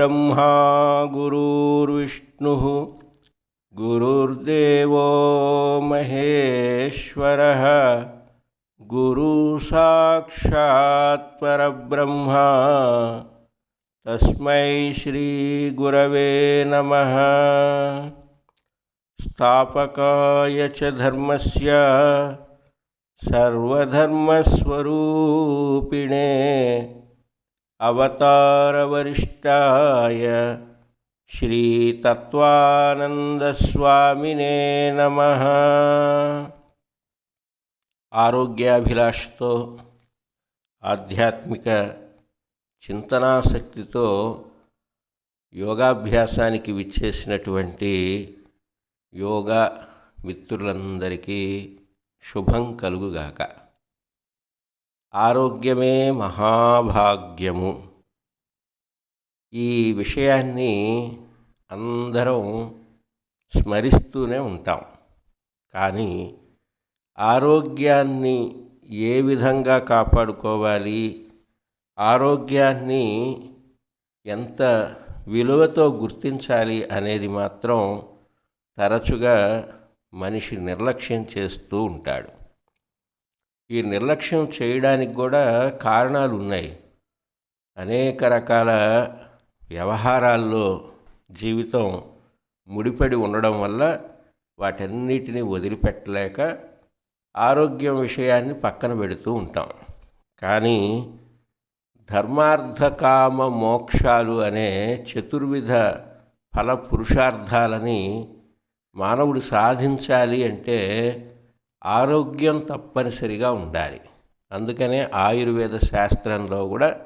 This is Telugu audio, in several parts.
गुरुब्रह्मा गुरुर्विष्णुः गुरुर्देवो महेश्वरः गुरुसाक्षात् परब्रह्मा तस्मै श्रीगुरवे नमः। स्थापकाय च धर्मस्य सर्वधर्मस्वरूपिणे అవతారవరిష్టాయ శ్రీతత్వానందస్వామినే నమ. ఆరోగ్యాభిలాషతో ఆధ్యాత్మిక చింతనాసక్తితో యోగాభ్యాసానికి విచ్చేసినటువంటి యోగా మిత్రులందరికీ శుభం కలుగుగాక. ఆరోగ్యమే మహాభాగ్యము. ఈ విషయాన్ని అందరం స్మరిస్తూనే ఉంటాం. కానీ ఆరోగ్యాన్ని ఏ విధంగా కాపాడుకోవాలి? ఆరోగ్యాన్ని ఎంత విలువతో గుర్తించాలి అనేది మాత్రం తరచుగా మనిషి నిర్లక్ష్యం చేస్తూ ఉంటాడు. ఈ నిర్లక్ష్యం చేయడానికి కూడా కారణాలు ఉన్నాయి. అనేక రకాల వ్యవహారాల్లో జీవితం ముడిపడి ఉండడం వల్ల వాటన్నిటిని వదిలిపెట్టలేక ఆరోగ్యం విషయాన్ని పక్కన పెడుతూ ఉంటాం. కానీ ధర్మార్థకామ మోక్షాలు అనే చతుర్విధ ఫల పురుషార్థాలని మానవుడు సాధించాలి అంటే ఆరోగ్యం తప్పనిసరిగా ఉండాలి. అందుకనే ఆయుర్వేద శాస్త్రంలో కూడా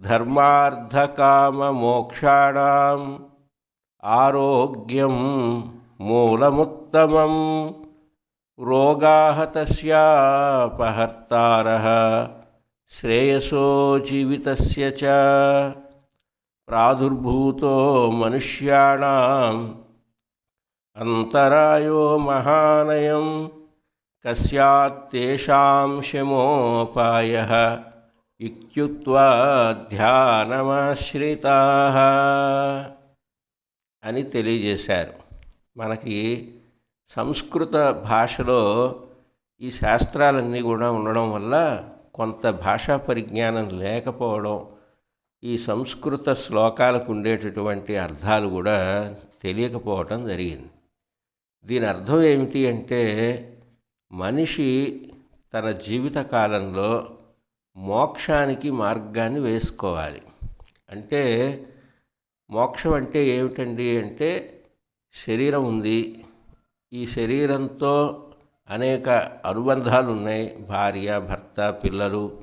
ధర్మార్థకామ మోక్షాణం ఆరోగ్యం మూలముత్తమం రోగాహత్యాపహర్తార శ్రేయసో జీవిత ప్రాదుర్భూతో మనుష్యాణం అంతరాయో మహానయం కస్యాత్తేషాం శమోపాయ ఇత్యుత్వా ధ్యానమాశ్రితా అని తెలియజేశారు. మనకి సంస్కృత భాషలో ఈ శాస్త్రాలన్నీ కూడా ఉండడం వల్ల కొంత భాషా పరిజ్ఞానం లేకపోవడం ఈ సంస్కృత శ్లోకాలకు ఉండేటటువంటి అర్థాలు కూడా తెలియకపోవటం జరిగింది. దీని అర్థం ఏమిటి అంటే మనిషి తన జీవిత కాలంలో మోక్షానికి మార్గాన్ని వేసుకోవాలి. అంటే మోక్షం అంటే ఏమిటండి అంటే శరీరం ఉంది. ఈ శరీరంతో అనేక అనుబంధాలు ఉన్నాయి భార్య భర్త పిల్లలు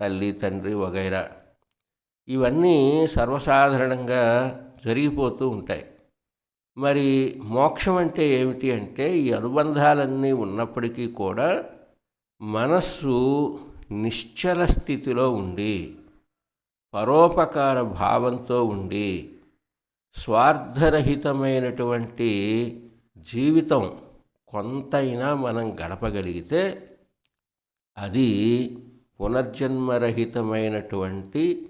తల్లి తండ్రి వగైరా. ఇవన్నీ సర్వసాధారణంగా జరిగిపోతూ ఉంటాయి. మరి మోక్షం అంటే ఏమిటి అంటే ఈ అనుబంధాలన్నీ ఉన్నప్పటికీ కూడా మనస్సు నిశ్చల స్థితిలో ఉండి పరోపకార భావంతో ఉండి స్వార్థరహితమైనటువంటి జీవితం కొంతైనా మనం గడపగలిగితే అది పునర్జన్మరహితమైనటువంటి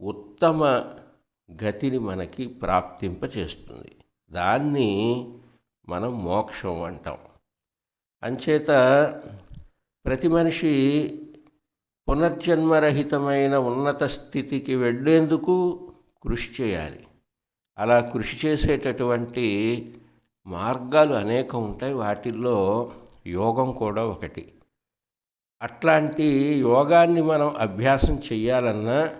ఉత్తమ గతిని మనకి ప్రాప్తింపచేస్తుంది. దాన్ని మనం మోక్షం అంటాం. అంచేత ప్రతి మనిషి పునర్జన్మరహితమైన ఉన్నత స్థితికి వెళ్ళేందుకు కృషి చేయాలి. అలా కృషి చేసేటటువంటి మార్గాలు అనేకం ఉంటాయి. వాటిల్లో యోగం కూడా ఒకటి. అట్లాంటి యోగాన్ని మనం అభ్యాసం చేయాలన్నా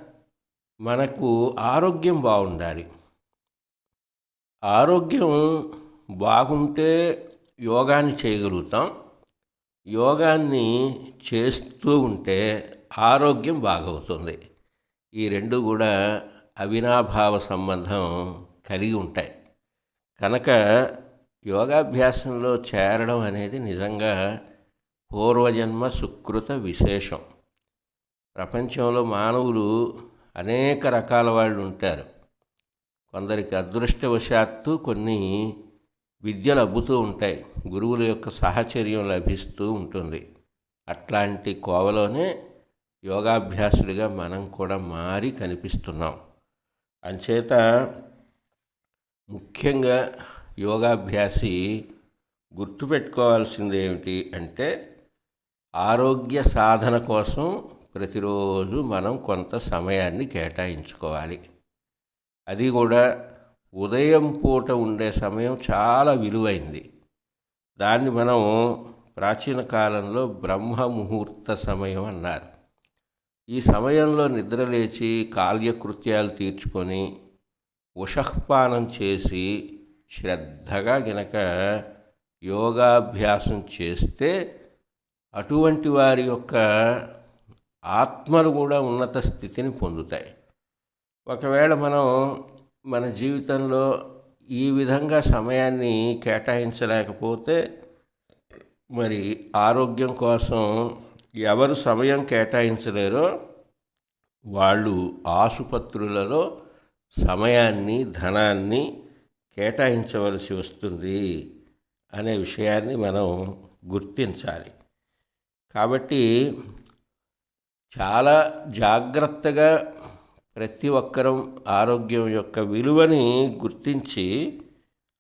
మనకు ఆరోగ్యం బాగుండాలి. ఆరోగ్యం బాగుంటే యోగాన్ని చేయగలుగుతాం. యోగాన్ని చేస్తూ ఉంటే ఆరోగ్యం బాగవుతుంది. ఈ రెండు కూడా అవినాభావ సంబంధం కలిగి ఉంటాయి. కనుక యోగాభ్యాసంలో చేరడం అనేది నిజంగా పూర్వజన్మ సుకృత విశేషం. ప్రపంచంలో మానవులు అనేక రకాల వాళ్ళు ఉంటారు. కొందరికి అదృష్టవశాత్తు కొన్ని విద్యలు అబ్బుతూ ఉంటాయి. గురువుల యొక్క సాహచర్యం లభిస్తూ ఉంటుంది. అట్లాంటి కోవలోనే యోగాభ్యాసులుగా మనం కూడా మారి కనిపిస్తున్నాం. అంచేత ముఖ్యంగా యోగాభ్యాసి గుర్తుపెట్టుకోవాల్సింది ఏమిటి అంటే ఆరోగ్య సాధన కోసం ప్రతిరోజు మనం కొంత సమయాన్ని కేటాయించుకోవాలి. అది కూడా ఉదయం పూట ఉండే సమయం చాలా విలువైంది. దాన్ని మనం ప్రాచీన కాలంలో బ్రహ్మ ముహూర్త సమయం అన్నారు. ఈ సమయంలో నిద్రలేచి కాల్యకృత్యాలు తీర్చుకొని ఉషఃపానం చేసి శ్రద్ధగా గనక యోగాభ్యాసం చేస్తే అటువంటి వారి యొక్క ఆత్మలు కూడా ఉన్నత స్థితిని పొందుతాయి. ఒకవేళ మనం మన జీవితంలో ఈ విధంగా సమయాన్ని కేటాయించలేకపోతే మరి ఆరోగ్యం కోసం ఎవరు సమయం కేటాయించలేరో వాళ్ళు ఆసుపత్రులలో సమయాన్ని ధనాన్ని కేటాయించవలసి వస్తుంది అనే విషయాన్ని మనం గుర్తించాలి. కాబట్టి చాలా జాగ్రత్తగా ప్రతి ఒక్కరం ఆరోగ్యం యొక్క విలువని గుర్తించి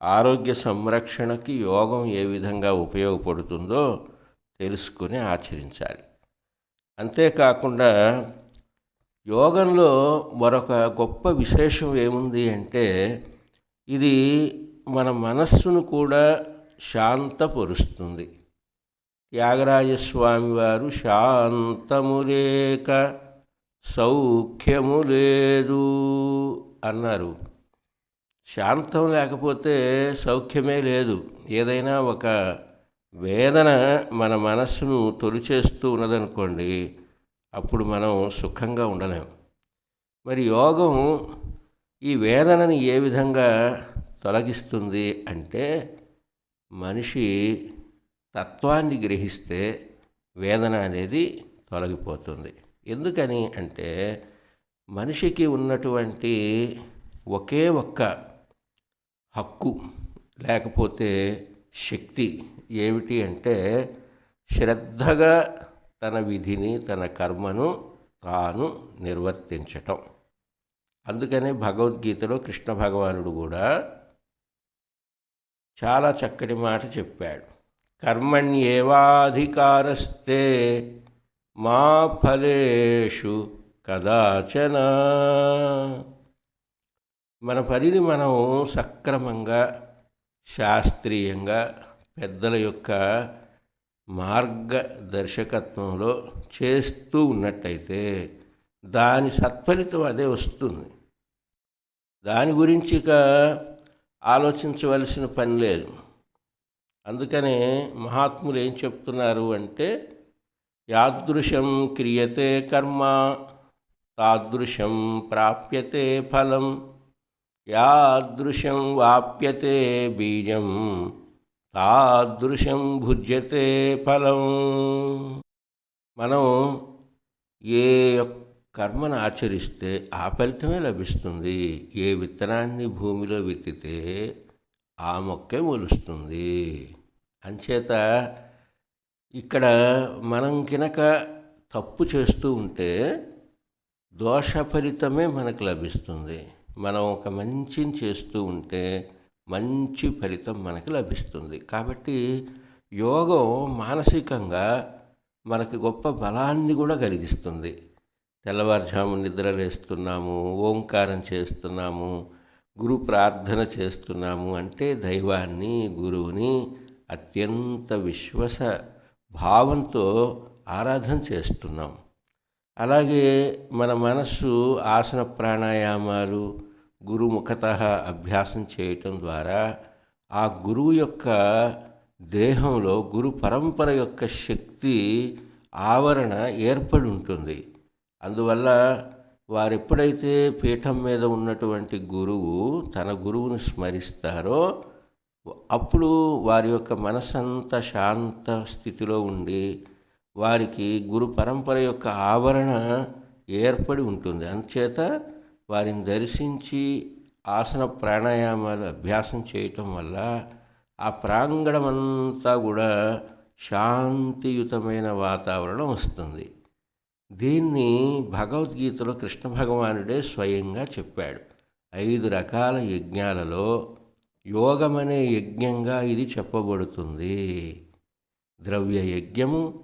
ఆరోగ్య సంరక్షణకి యోగం ఏ విధంగా ఉపయోగపడుతుందో తెలుసుకుని ఆచరించాలి. అంతేకాకుండా యోగంలో మరొక గొప్ప విశేషం ఏముంది అంటే ఇది మన మనస్సును కూడా శాంతపరుస్తుంది. త్యాగరాజస్వామి వారు శాంతములేక సౌఖ్యము లేదు అన్నారు. శాంతం లేకపోతే సౌఖ్యమే లేదు. ఏదైనా ఒక వేదన మన మనస్సును తొలిచేస్తూ ఉన్నదనుకోండి అప్పుడు మనం సుఖంగా ఉండలేం. మరి యోగం ఈ వేదనని ఏ విధంగా తొలగిస్తుంది అంటే మనిషి తత్వాన్ని గ్రహిస్తే వేదన అనేది తొలగిపోతుంది. ఎందుకని అంటే మనిషికి ఉన్నటువంటి ఒకే ఒక్క హక్కు లేకపోతే శక్తి ఏమిటి అంటే శ్రద్ధగా తన విధిని తన కర్మను తాను నిర్వర్తించటం. అందుకనే భగవద్గీతలో కృష్ణ భగవానుడు కూడా చాలా చక్కటి మాట చెప్పాడు. కర్మణ్యేవాధికారస్తే మా ఫలేషు కదాచన. మన పనిని మనం సక్రమంగా శాస్త్రీయంగా పెద్దల యొక్క మార్గదర్శకత్వంలో చేస్తూ ఉన్నట్టయితే దాని సత్ఫలితం అదే వస్తుంది. దాని గురించి ఇక ఆలోచించవలసిన పని లేదు. అందుకనే మహాత్ములు ఏం చెప్తున్నారు అంటే యాదృశం క్రియతే కర్మ తాదృశం ప్రాప్యతే ఫలం యాదృశం వాప్యతే బీజం తాదృశం భుజ్యతే ఫలం. మనం ఏ కర్మను ఆచరిస్తే ఆ ఫలితమే లభిస్తుంది. ఏ విత్తనాన్ని భూమిలో విత్తితే ఆ మొక్కే మొలుస్తుంది. అంచేత ఇక్కడ మనం కినక తప్పు చేస్తూ ఉంటే దోష ఫలితమే మనకు లభిస్తుంది. మనం ఒక మంచిని చేస్తూ ఉంటే మంచి ఫలితం మనకు లభిస్తుంది. కాబట్టి యోగం మానసికంగా మనకి గొప్ప బలాన్ని కూడా కలిగిస్తుంది. తెల్లవారుజాము నిద్ర లేస్తున్నాము ఓంకారం చేస్తున్నాము గురు ప్రార్థన చేస్తున్నాము అంటే దైవాన్ని గురువుని అత్యంత విశ్వాస భావంతో ఆరాధన చేస్తున్నాం. అలాగే మన మనస్సు ఆసన ప్రాణాయామాలు గురుముఖత అభ్యాసం చేయటం ద్వారా ఆ గురువు యొక్క దేహంలో గురు పరంపర యొక్క శక్తి ఆవరణ ఏర్పడి ఉంటుంది. అందువల్ల వారెప్పుడైతే పీఠం మీద ఉన్నటువంటి గురువు తన గురువుని స్మరిస్తారో అప్పుడు వారి యొక్క మనసంతా శాంత స్థితిలో ఉండి వారికి గురు పరంపర యొక్క ఆవరణ ఏర్పడి ఉంటుంది. అందుచేత వారిని దర్శించి ఆసన ప్రాణాయామాలు అభ్యాసం చేయటం వల్ల ఆ ప్రాంగణం అంతా కూడా శాంతియుతమైన వాతావరణం వస్తుంది. దీన్ని భగవద్గీతలో కృష్ణ భగవానుడే స్వయంగా చెప్పాడు. ఐదు రకాల యజ్ఞాలలో యోగమనే యజ్ఞంగా ఇది చెప్పబడుతుంది. ద్రవ్య యజ్ఞము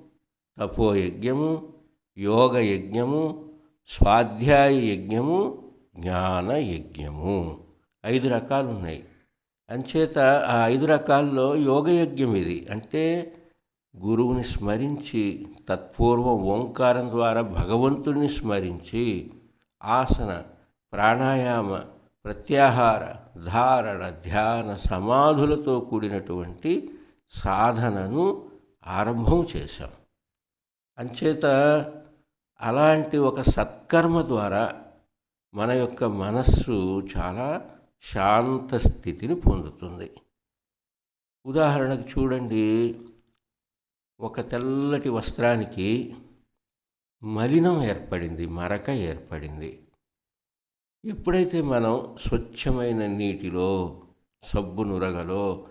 తపోయజ్ఞము యోగ యజ్ఞము స్వాధ్యాయ యజ్ఞము జ్ఞాన యజ్ఞము. ఐదు రకాలు ఉన్నాయి అంచేత ఆ ఐదు రకాల్లో యోగయజ్ఞం ఇది. అంటే గురువుని స్మరించి తత్పూర్వం ఓంకారం ద్వారా భగవంతుడిని స్మరించి ఆసన ప్రాణాయామ ప్రత్యాహార ధారణ ధ్యాన సమాధులతో కూడినటువంటి సాధనను ఆరంభం చేశాం. అంచేత అలాంటి ఒక సత్కర్మ ద్వారా మన యొక్క మనస్సు చాలా శాంత స్థితిని పొందుతుంది. ఉదాహరణకు చూడండి ఒక తెల్లటి వస్త్రానికి మలినం ఏర్పడింది మరక ఏర్పడింది. ఎప్పుడైతే మనం స్వచ్ఛమైన నీటిలో సబ్బు నురగలో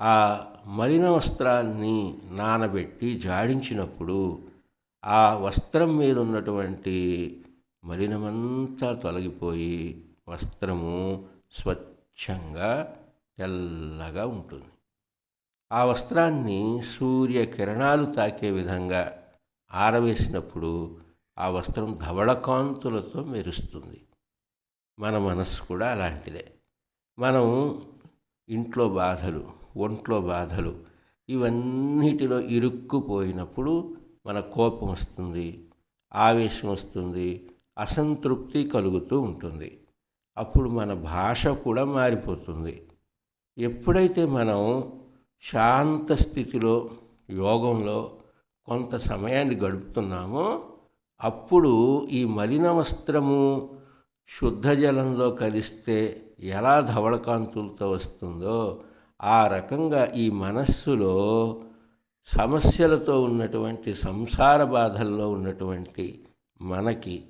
ఆ మలిన వస్త్రాన్ని నానబెట్టి జాడించినప్పుడు ఆ వస్త్రం మీద ఉన్నటువంటి మలినమంతా తొలగిపోయి వస్త్రము స్వచ్ఛంగా తెల్లగా ఉంటుంది. ఆ వస్త్రాన్ని సూర్యకిరణాలు తాకే విధంగా ఆరవేసినప్పుడు ఆ వస్త్రం ధవళకాంతులతో మెరుస్తుంది. మన మనస్సు కూడా అలాంటిదే. మనం ఇంట్లో బాధలు ఒంట్లో బాధలు ఇవన్నిటిలో ఇరుక్కుపోయినప్పుడు మన కోపం వస్తుంది ఆవేశం వస్తుంది అసంతృప్తి కలుగుతూ ఉంటుంది. అప్పుడు మన భాష కూడా మారిపోతుంది. ఎప్పుడైతే మనం శాంత స్థితిలో యోగంలో కొంత సమయాన్ని గడుపుతున్నామో అప్పుడు ఈ మలిన వస్త్రము శుద్ధ జలంలో కలిస్తే ఎలా ధవళకాంతులతో వస్తుందో ఆ రకంగా ఈ మనస్సులో సమస్యలతో ఉన్నటువంటి సంసార బాధల్లో ఉన్నటువంటి మనకి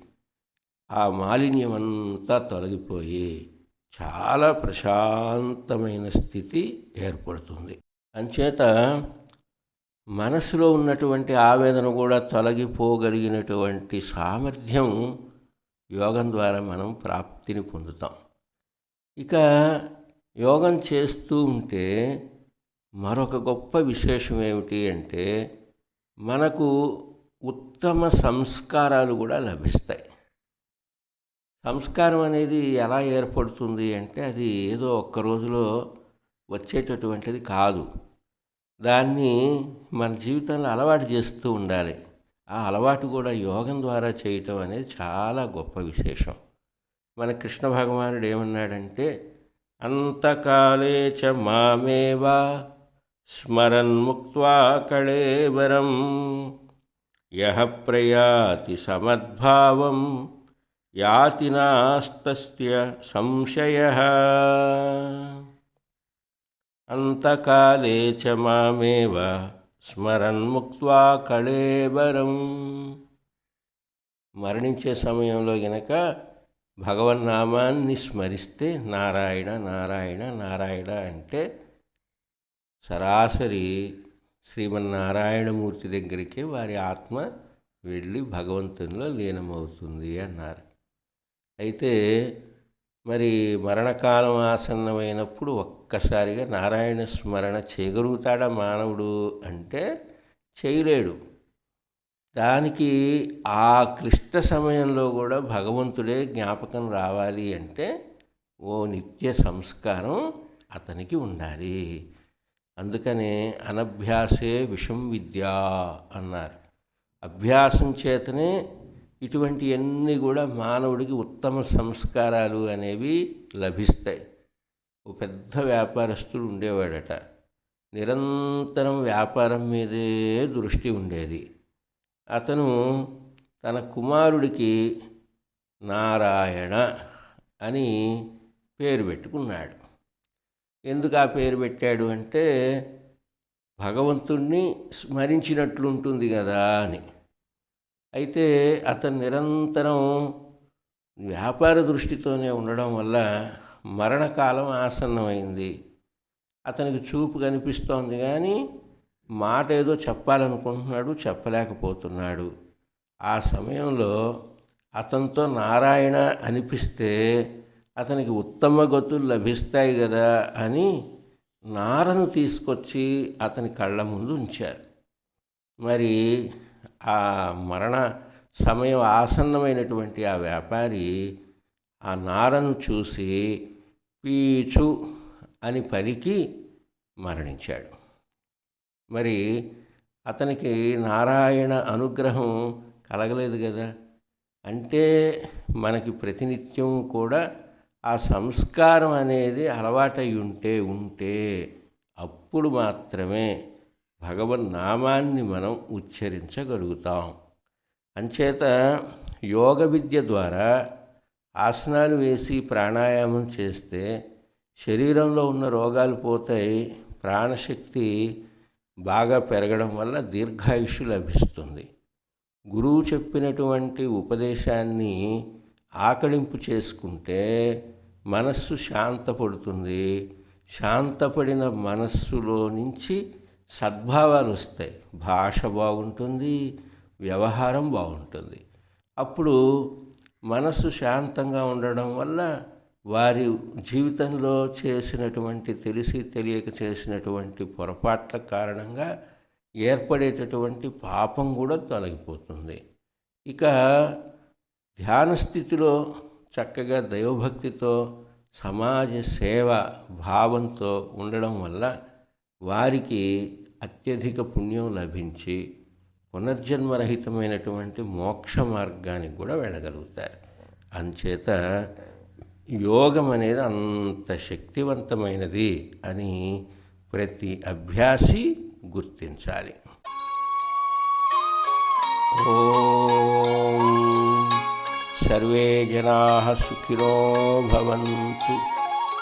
ఆ మాలిన్యమంతా తొలగిపోయి చాలా ప్రశాంతమైన స్థితి ఏర్పడుతుంది. అంచేత మనసులో ఉన్నటువంటి ఆవేదన కూడా తొలగిపోగలిగినటువంటి సామర్థ్యం యోగం ద్వారా మనం ప్రాప్తిని పొందుతాం. ఇక యోగం చేస్తూ ఉంటే మరొక గొప్ప విశేషం ఏమిటి అంటే మనకు ఉత్తమ సంస్కారాలు కూడా లభిస్తాయి. సంస్కారం అనేది ఎలా ఏర్పడుతుంది అంటే అది ఏదో ఒక్క రోజులో వచ్చేటటువంటిది కాదు. దాన్ని మన జీవితంలో అలవాటు చేస్తూ ఉండాలి. ఆ అలవాటు కూడా యోగం ద్వారా చేయటం అనేది చాలా గొప్ప విశేషం. మన కృష్ణ భగవానుడు ఏమన్నాడంటే అంతకాలే చ మామేవా స్మరన్ముక్వా కళేవరం యహ ప్రయాతి సమద్భావం యాతి నాస్తస్య సంశయ. అంతకాలే చ మామేవా స్మరన్ముక్త్వా కళేబరం. మరణించే సమయంలో గనక భగవన్నామాన్ని స్మరిస్తే నారాయణ నారాయణ నారాయణ అంటే సరాసరి శ్రీమన్నారాయణమూర్తి దగ్గరికి వారి ఆత్మ వెళ్ళి భగవంతునిలో లీనమవుతుంది అన్నారు. అయితే మరి మరణకాలం ఆసన్నమైనప్పుడు ఒక్కసారిగా నారాయణ స్మరణ చేయగలుగుతాడా మానవుడు అంటే చేయలేడు. దానికి ఆ క్లిష్ట సమయంలో కూడా భగవంతుడే జ్ఞాపకం రావాలి అంటే ఓ నిత్య సంస్కారం అతనికి ఉండాలి. అందుకనే అనభ్యాసే విషం విద్య అన్నారు. అభ్యాసం చేతనే ఇటువంటివన్నీ కూడా మానవుడికి ఉత్తమ సంస్కారాలు అనేవి లభిస్తాయి. ఓ పెద్ద వ్యాపారస్తుడు ఉండేవాడట. నిరంతరం వ్యాపారం మీదే దృష్టి ఉండేది. అతను తన కుమారుడికి నారాయణ అని పేరు పెట్టుకున్నాడు. ఎందుకు ఆ పేరు పెట్టాడు అంటే భగవంతుణ్ణి స్మరించినట్లుంటుంది కదా అని. అయితే అతను నిరంతరం వ్యాపార దృష్టితోనే ఉండడం వల్ల మరణకాలం ఆసన్నమైంది. అతనికి చూపు కనిపిస్తోంది కానీ మాట ఏదో చెప్పాలనుకుంటున్నాడు చెప్పలేకపోతున్నాడు. ఆ సమయంలో అతనితో నారాయణ అనిపిస్తే అతనికి ఉత్తమ గతులు లభిస్తాయి కదా అని నారను తీసుకొచ్చి అతని కళ్ళ ముందు ఉంచారు. మరి ఆ మరణ సమయం ఆసన్నమైనటువంటి ఆ వ్యాపారి ఆ నారను చూసి పీచు అని పలికి మరణించాడు. మరి అతనికి నారాయణ అనుగ్రహం కలగలేదు కదా! అంటే మనకి ప్రతినిత్యం కూడా ఆ సంస్కారం అనేది అలవాటై ఉంటే ఉంటే అప్పుడు మాత్రమే భగవన్నామాన్ని మనం ఉచ్చరించగలుగుతాం. అంచేత యోగ విద్య ద్వారా ఆసనాలు వేసి ప్రాణాయామం చేస్తే శరీరంలో ఉన్న రోగాలు పోతాయి ప్రాణశక్తి బాగా పెరగడం వల్ల దీర్ఘాయుషు లభిస్తుంది. గురువు చెప్పినటువంటి ఉపదేశాన్ని ఆకళింపు చేసుకుంటే మనస్సు శాంతపడుతుంది. శాంతపడిన మనస్సులో నుంచి సద్భావాలు వస్తాయి. భాష బాగుంటుంది వ్యవహారం బాగుంటుంది. అప్పుడు మనసు శాంతంగా ఉండడం వల్ల వారి జీవితంలో చేసినటువంటి తెలిసి తెలియక చేసినటువంటి పొరపాట్ల కారణంగా ఏర్పడేటటువంటి పాపం కూడా తొలగిపోతుంది. ఇక ధ్యాన స్థితిలో చక్కగా దైవభక్తితో సమాజ సేవ భావంతో ఉండడం వల్ల వారికి అత్యధిక పుణ్యం లభించి పునర్జన్మరహితమైనటువంటి మోక్ష మార్గానికి కూడా వెళ్ళగలుగుతారు. అంచేత యోగం అనేది అంత శక్తివంతమైనది అని ప్రతి అభ్యాసి గుర్తించాలి. సర్వే జనా సుఖినో భవంతు.